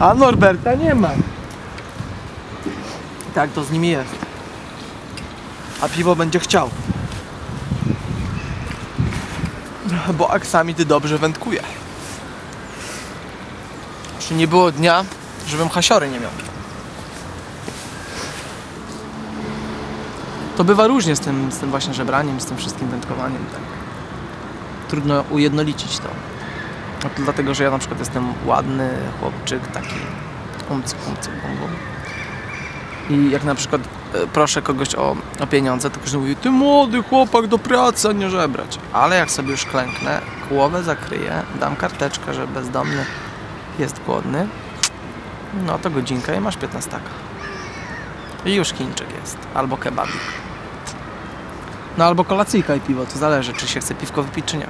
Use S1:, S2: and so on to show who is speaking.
S1: A Norberta nie ma. Tak to z nimi jest. A piwo będzie chciał. Bo aksamity dobrze wędkuje. Czy nie było dnia, żebym hasiory nie miał. To bywa różnie z tym, z tym właśnie żebraniem, z tym wszystkim wędkowaniem. Tak. Trudno ujednolicić to. No to dlatego, że ja na przykład jestem ładny chłopczyk, taki umcy, umcy, bum, bum. I jak na przykład e, proszę kogoś o, o pieniądze, to każdy mówi, ty młody chłopak do pracy, a nie żebrać. Ale jak sobie już klęknę, głowę zakryję, dam karteczkę, że bezdomny jest głodny, no to godzinka i masz 15 taka. I już Chińczyk jest. Albo kebabik. No albo kolacyjka i piwo, to zależy, czy się chce piwko wypić, czy nie.